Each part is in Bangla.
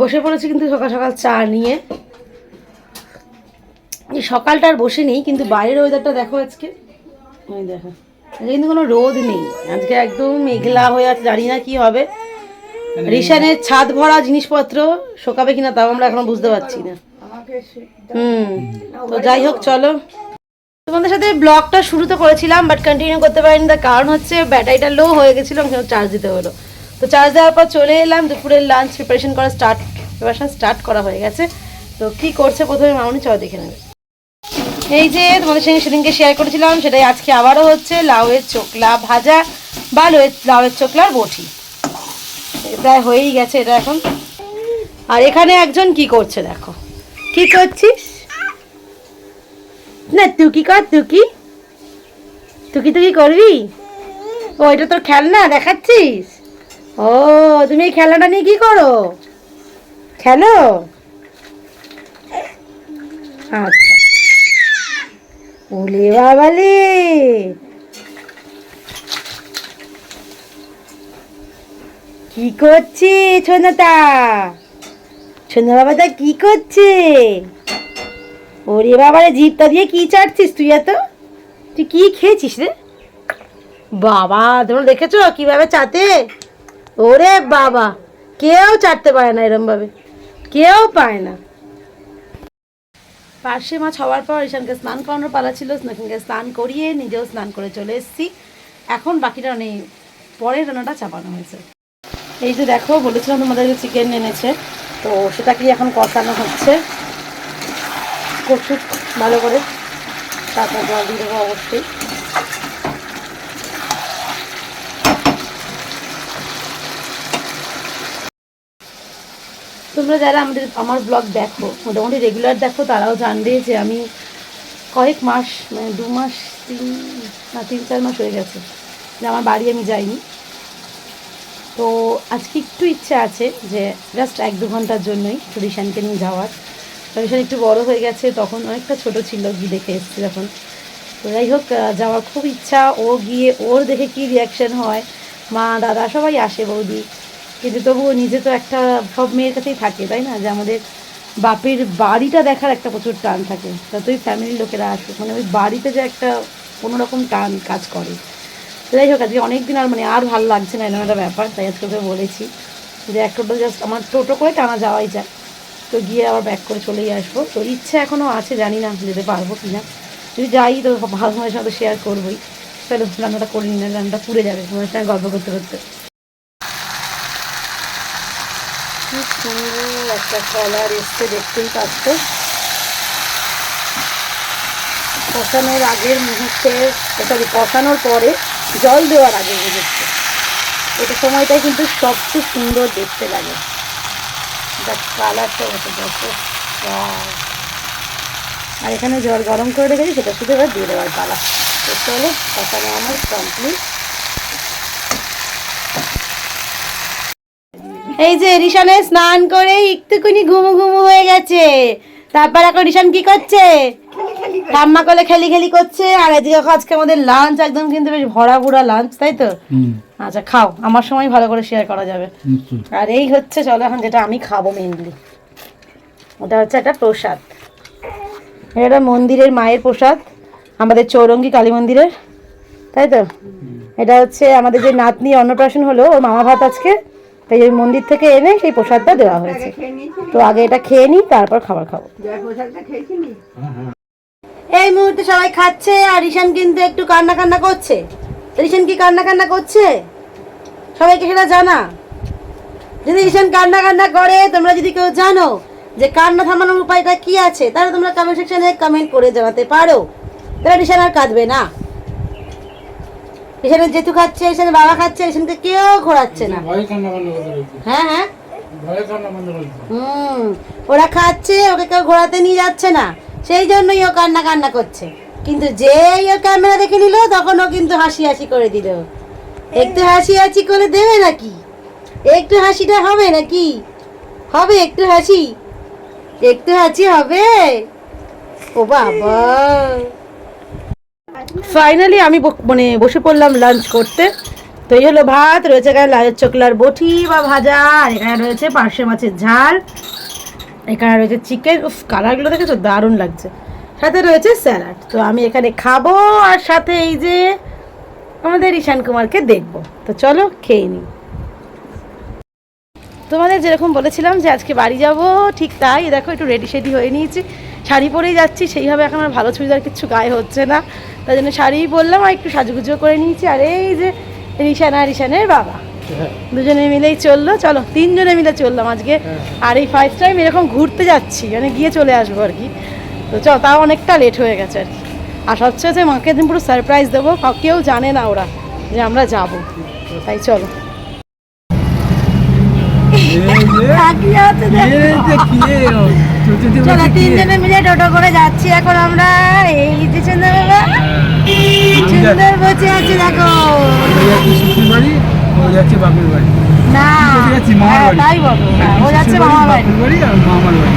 বসে পড়েছি কিন্তু সকাল সকাল চা নিয়ে। এই সকালটা আর বসে নেই কিন্তু বাইরের ওয়েদারটা দেখো আজকে। ওই দেখো আজকে কিন্তু কোনো রোদ নেই। আজকে একদম মেঘলা হয়ে আছে জানি না কি হবে। রিশানের ছাদ ভরা জিনিসপত্র শোকাবে কিনা তাও আমরা এখনও বুঝতে পারছি না। হুম তো যাই হোক চলো। তোমাদের সাথে ব্লগটা শুরু তো করেছিলাম বাট কন্টিনিউ করতে পারিনি তার কারণ হচ্ছে ব্যাটারিটা লো হয়ে গেছিল কেন চার্জ দিতে হলো। তো চার্জ দেওয়ার পর চলে এলাম, দুপুরের লাঞ্চ প্রিপারেশন করা স্টার্ট প্রিপারেশন স্টার্ট করা হয়ে গেছে। তো কি করছে প্রথমে মামনি, চলো দেখে নেবে। এই যে তোমাদের সঙ্গে সেদিনকে শেয়ার করেছিলাম, সেটাই আজকে আবারও হচ্ছে লাউয়ের চোকলা ভাজা বা লাউয়ের চোকলার বটি। প্রায় হয়েই গেছে এটা এখন। আর এখানে একজন কি করছে দেখো। কি করছিস? না তুই কি কর তুই কি তুই কি তুই কি করবি? ও, এটা তোর খেলনা, দেখাচ্ছিস? ও, তুমি এই খেলনাটা নিয়ে কি করো? খেলো? আচ্ছা। ওলে বাবালে। কি করছে ছোনাটা ছোনা বাবাটা কি করছে? ওরে বাবারে জিপটা দিয়ে কি চাটছিস তুই এত? তুই কি খেয়েছিস রে? বাবা, তোমরা দেখেছ কীভাবে চাতে ওরে বাবা, কেউ চাটতে পারে না এরম ভাবে কেউ পায় না। পার্শে মাছ হওয়ার পর ঈশানকে স্নান করানোর পালা ছিল, স্নানকে স্নান করিয়ে নিজেও স্নান করে চলে এসেছি। এখন বাকিটা নেই, পরের রান্নাটা চাপানো হয়েছে। এই যে দেখো, বলেছিলাম তোমাদের চিকেন এনেছে, তো সেটাকে এখন কষানো হচ্ছে। কষুক ভালো করে তারপর জল দিয়ে দেবো অবশ্যই। তোমরা যারা আমাদের আমার ব্লগ দেখো, মোটামুটি রেগুলার দেখো, তারাও জানবে যে আমি কয়েক মাস মানে দু মাস, তিন, না, তিন, চার মাস হয়ে গেছে যে আমার বাড়ি আমি যাইনি। তো আজকে একটু ইচ্ছে আছে যে জাস্ট এক দু ঘণ্টার জন্যই রিশানকে নিয়ে যাওয়ার। তো রিশান একটু বড় হয়ে গেছে, তখন অনেকটা ছোট ছিল গিয়ে দেখে এসছে যখন। তো যাই হোক যাওয়ার খুব ইচ্ছা, ও গিয়ে, ওর দেখে কি রিয়াকশন হয়? মা, দাদা, সবাই আসে বৌদি। কিন্তু তবুও নিজে তো একটা, সব মেয়ের কাছেই থাকে, তাই না? যে আমাদের বাপের বাড়িটা দেখার একটা প্রচুর টান থাকে। যতই ফ্যামিলির লোকেরা আসুক মানে ওই বাড়িতে যে একটা কোনোরকম টান কাজ করে। যাই হোক, আজকে অনেক দিন আর মানে আর ভালো লাগছে না, এরকম একটা ব্যাপার। তাই আজকে ওকে বলেছি যে এক টোটো জাস্ট আমার টোটো করে টানা যাওয়াই যায়। তো গিয়ে আবার ব্যাক করে চলেই আসব। তো ইচ্ছে এখনও আছে, জানি না যেতে পারব কি না যদি যাই তো ভালো সময়ের সাথে শেয়ার করবোই। তাহলে রান্নাটা করে নিন রান্নাটা পুড়ে যাবে তোমার সঙ্গে গল্প করতে করতে। সুন্দর একটা কালার এসছে দেখতেই পাচ্ছ। কষানোর আগের মুহূর্তে সরি কষানোর পরে জল দেওয়ার আগে বুঝেছে এটা সময়টাই কিন্তু সবচেয়ে সুন্দর দেখতে লাগে। কালারটা আর এখানে জল গরম করে রেখেছি, সেটা শুধু এবার দিয়ে দেওয়ার পালা। চলো, কষানো আমার কমপ্লিট এই যে রিশানে স্নান করে একটুখানি ঘুমু ঘুমু হয়ে গেছে। তারপর এখন রিশান কি করছে? ঠাম্মা করে খেলি খেলি করছে আর এদিকে আজকে আমাদের লাঞ্চ একদম কিন্তু বেশ ভরা ভরা লাঞ্চ তাই তো? আচ্ছা খাও আমার সময় ভালো করে শেয়ার করা যাবে। আর এই হচ্ছে চলো এখন যেটা আমি খাব মেনলি ওটা হচ্ছে একটা প্রসাদ। এটা মন্দিরের মায়ের প্রসাদ আমাদের চৌরঙ্গি কালী মন্দিরের তাই তো? এটা হচ্ছে আমাদের যে নাতনি অন্নপ্রাশন হলো ওর মামা ভাত আজকে। তাই ওই মন্দির থেকে এনে সেই প্রসাদটা দেওয়া হয়েছে। তো আগে এটা খেয়ে নিই তারপর খাবার খাব। এই মুহূর্তে সবাই খাচ্ছে আর রিশান কিন্তু একটু কান্না কান্না করছে। রিশান কি কান্না কান্না করছে? সবাইকে সেটা জানা। যদি ঈশান কান্না কান্না করে তোমরা যদি কেউ জানো যে কান্না থামানোর উপায়টা কি আছে তাহলে তোমরা কমেন্ট সেকশনে কমেন্ট করে জানাতে পারো। তাহলে ঈশান আর কাঁদবে না। ঈশানের জেঠু খাচ্ছে ঈশানের বাবা খাচ্ছে ঈশানকে কেউ ঘোরাচ্ছে না। হ্যাঁ হ্যাঁ। হুম। ওরা খাচ্ছে ওকে কেউ ঘোরাতে নিয়ে যাচ্ছে না। সেই জন্যই ও কান্না কান্না করছে। কিন্তু যেই ও ক্যামেরা দেখে নিল তখন ও কিন্তু হাসি হাসি করে দিল। একটু হাসি হাসি করে দেবে নাকি? একটু হাসিটা হবে নাকি? হবে একটু হাসি? একটু হাসি হবে? ও বাবা। ফাইনালি আমি মানে বসে পড়লাম লাঞ্চ করতে। তো এই হলো ভাত, রয়েছে এখানে লালের চোকলার বটি বা ভাজা, আর এখানে রয়েছে পার্শে মাছের ঝাল। এখানে রয়েছে চিকেন উফ, কালারগুলো দেখেছ দারুণ লাগছে। সাথে রয়েছে স্যালাড তো আমি এখানে খাব, আর সাথে এই যে আমাদের ঈশান কুমারকে দেখব। তো চলো খেয়ে নিই। তোমাদের যেরকম বলেছিলাম যে আজকে বাড়ি যাব, ঠিক তাই। দেখো, একটু রেডি সেডি হয়ে নিয়েছি। শাড়ি পরেই যাচ্ছি সেইভাবে এখন আর ভালো চুড়িদার কিচ্ছু গায়ে হচ্ছে না। তাই জন্য শাড়িই বললাম আর একটু সাজুগুজো করে নিয়েছি। আর এই যে রিশান আর রিশানের বাবা দুজনে মিলেই চলল। চলো তিনজনে মিলে চললাম আজকে। আর এই ফার্স্ট টাইম এরকম ঘুরতে যাচ্ছি মানে গিয়ে চলে আসব আর কি। তো চল তাও অনেকটা লেট হয়ে গেছে আর কি। আর হচ্ছে যে মাকে দিন পুরো সারপ্রাইজ দেবো। কাউ- কেউ জানে না ওরা যে আমরা যাব। তাই চলো। দেখো। চলো তিনজনে মিলে টোটো করে যাচ্ছি এখন আমরা। এই যে সুন্দর বাবা সুন্দর বসে আছে দেখো। না হ্যাঁ, তাই বলো হ্যাঁ, ও যাচ্ছে মামা বাড়ি। আর মামার বাড়ি।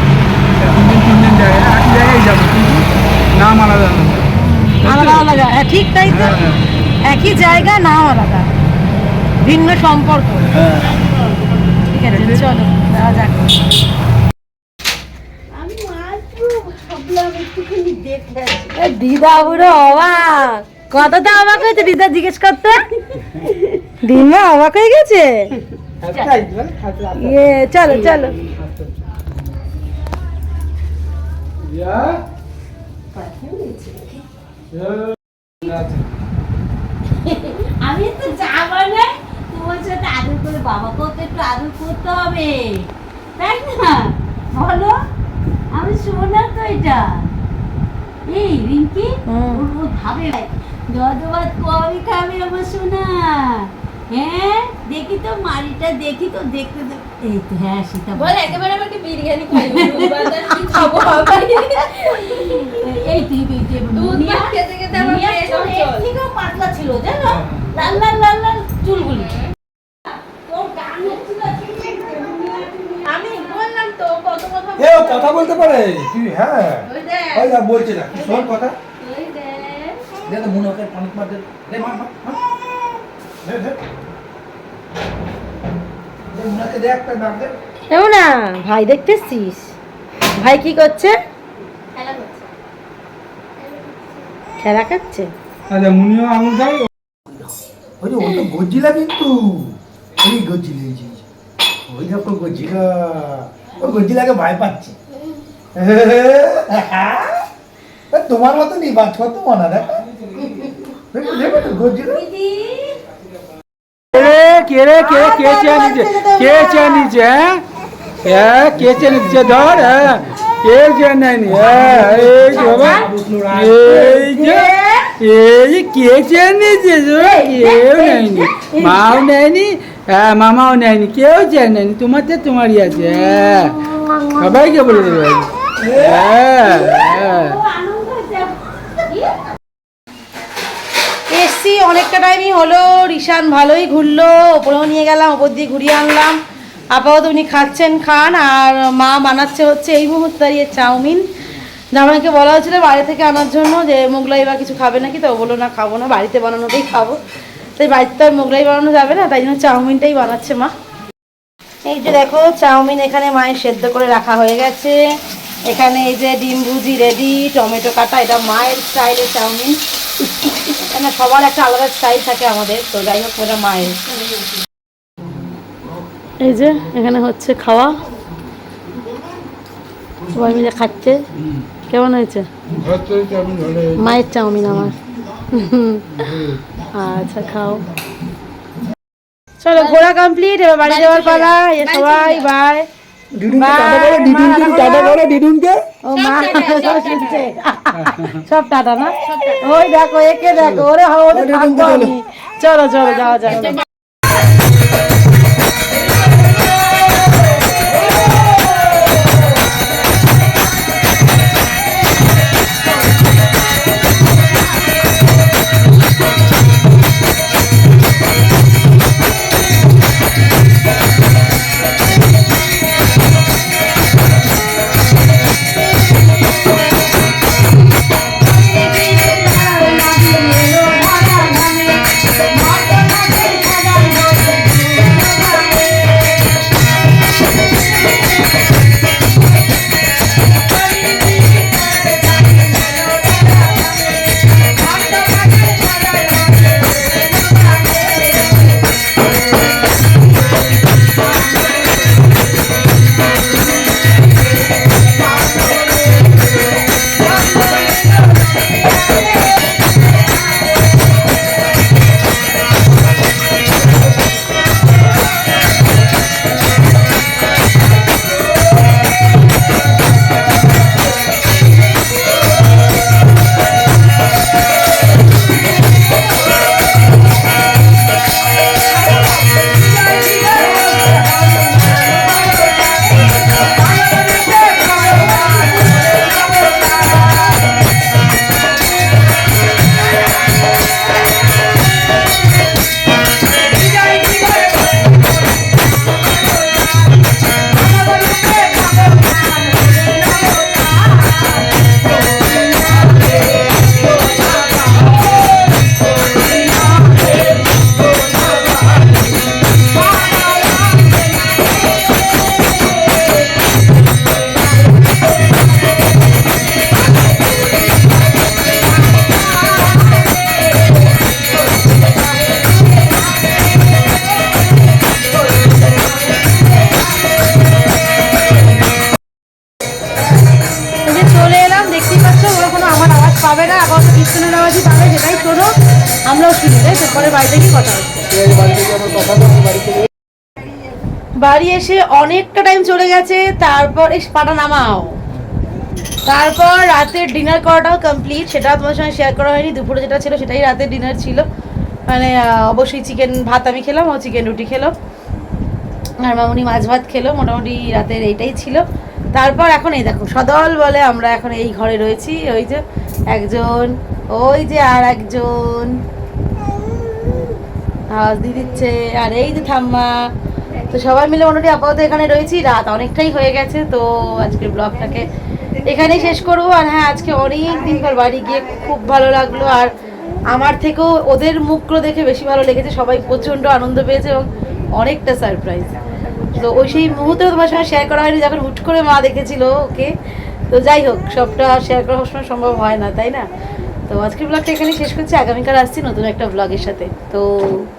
তিনজন তিনজন জায়গায় এক জায়গায় যাব কিন্তু নাম আলাদা আলাদা। আলাদা হ্যাঁ ঠিক তাই তো। একই জায়গা নাম আলাদা। ভিন্ন সম্পর্ক। ঠিক আছে চলো যাওয়া যাক। দিদা পুরো অবাক। কতটা অবাক হয়েছে, দিদা জিজ্ঞেস করতে? দিদা অবাক হয়ে গেছে? ইয়ে চলো চলো। আমি তো যাব না। তোমার সাথে আদর করে বাবাকেও তো একটু আদর করতে হবে। তাই না? বলো, আমি শোনা তো এটা। এই রিঙ্কি। ওর ও ভাবে যতবার কবি খাবে আমার শোনা হ্যাঁ দেখি তো মারিটা দেখি তো দেখতে এই তো হ্যাঁ সেটা বল। একেবারে আমাকে বিরিয়ানি খাব এই তুই তুই তুই দুধ ভাত খেতে খেতে আমার পাতলা ছিল জানো? লাল লাল লাল লাল চুলগুলি। তোর গান হচ্ছিল আমি বললাম তো কত কথা কথা বলতে পারে? তুই হ্যাঁ। ওই না বলছে না শোন কথা। দে। তো মনে ওকে মার দে। মার মার। দে দে। দে মুনাকে দে একটা ডাক দে। এমন না ভাই দেখতে এসছিস ভাই কি করছে? খেলা করছে। খাচ্ছে? আচ্ছা মুনিও আঙুল ওই ও তো গজিলা কিন্তু। ওই গজিলা এই। ওই দেখো গজিলা। ও গজিলাকে ভয় পাচ্ছে। তোমার মতো নেই বাদ কত মনে দেখো। তো কে রে কে কে কে চেয়ে নিচ্ছে কে চেয়ে নিচ্ছে হ্যাঁ? হ্যাঁ কে চেয়ে ধর হ্যাঁ? কে চেয়ে নেয়নি হ্যাঁ? এই যে বাবা এই যে এই কে চেয়ে নিচ্ছে কেউ নেয়নি। মাও নেয়নি হ্যাঁ মামাও নেয়নি কেউ চেয়ে নেয়নি। তোমার তো তোমারই আছে হ্যাঁ। সবাইকে বলে দেবে। এসছি, অনেকটা টাইমই হলো, রিশান ভালোই ঘুরলো, ওপরেও নিয়ে গেলাম, ওপর দিয়ে ঘুরিয়ে আনলাম। আপাতত উনি খাচ্ছেন খান, আর মা বানাচ্ছে হচ্ছে এই মুহূর্তে দাঁড়িয়ে চাউমিন। জামাইকে বলা হয়েছিল বাইরে থেকে আনার জন্য যে, মোগলাই বা কিছু খাবে নাকি, তো বলল, না, খাব না, বাড়িতে বানানোটাই খাব। তাই বাড়িতে তো আর মোগলাই বানানো যাবে না, তাই জন্য চাউমিনটাই বানাচ্ছে মা। এই যে দেখো, চাউমিন এখানে মায়ের সেদ্ধ করে রাখা হয়ে গেছে। এখানে এই যে ডিম ভুজি রেডি টমেটো কাটা এটা মায়ের স্টাইলের চাউমিন। এখানে সবার একটা আলাদা স্টাইল থাকে আমাদের তো যাই হোক ওটা মায়ের। এই যে এখানে হচ্ছে খাওয়া। সবাই মিলে খাচ্ছে। কেমন হয়েছে। মায়ের চাউমিন আমার। আচ্ছা খাও। চলো ঘোরা কমপ্লিট এবার বাড়ি যাওয়ার পালা। সবাই বাই ডিডুনকে টাটা করো ডিডুনকে টাটা করো ডিডুনকে ও মা সব টাটা না? ওই দেখো একে দেখো ওরে ওরে চলো। চলো যাওয়া যাক। বাড়ি এসে অনেকটা টাইম চলে গেছে, তারপর এই পাটা নামাও। তারপর রাতের ডিনার করাটাও কমপ্লিট সেটাও তোমার সঙ্গে শেয়ার করা হয়নি, দুপুরে যেটা ছিল সেটাই রাতের ডিনার ছিল। মানে অবশ্যই চিকেন ভাত আমি খেলাম, ও চিকেন রুটি খেলো। আর মামুনি মাছ ভাত খেলো, মোটামুটি রাতের এইটাই ছিল। তারপর এখন এই দেখো, সদল বলে আমরা এখন এই ঘরে রয়েছি, ওই যে একজন, ওই যে আর একজন। আওয়াজ দিয়ে দিচ্ছে, আর এই যে ঠাম্মা, তো সবাই মিলে মোটামুটি আপাতত এখানে রয়েছি, রাত অনেকটাই হয়ে গেছে, তো আজকের ব্লগটাকে এখানেই শেষ করব, আর হ্যাঁ আজকে অনেক দিন পর বাড়ি গিয়ে খুব ভালো লাগল, আর আমার থেকেও ওদের মুখগুলো দেখে বেশি ভালো লেগেছে, সবাই প্রচণ্ড আনন্দ পেয়েছে এবং অনেকটা সারপ্রাইজ তো ওই সেই মুহূর্তে তোমার সঙ্গে শেয়ার করা হয়নি, যখন হুট করে মা দেখেছিল ওকে, তো যাই হোক, সবটা শেয়ার করা সবসময় সম্ভব হয় না, তাই না? তো আজকের ব্লগটা এখানে শেষ করছি। আগামীকাল আসছি নতুন একটা ব্লগের সাথে। তো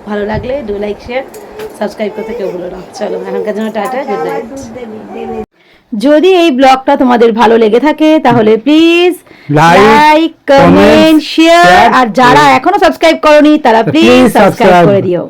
ভালো লাগলে ডু লাইক শেয়ার সাবস্ক্রাইব করতে কেউ বলো না। চলো এখনকার জন্য টাটা গুড নাইট যদি এই ব্লগটা তোমাদের ভালো লেগে থাকে তাহলে প্লিজ লাইক কমেন্ট শেয়ার আর যারা এখনও সাবস্ক্রাইব করনি তারা প্লিজ সাবস্ক্রাইব করে দিও।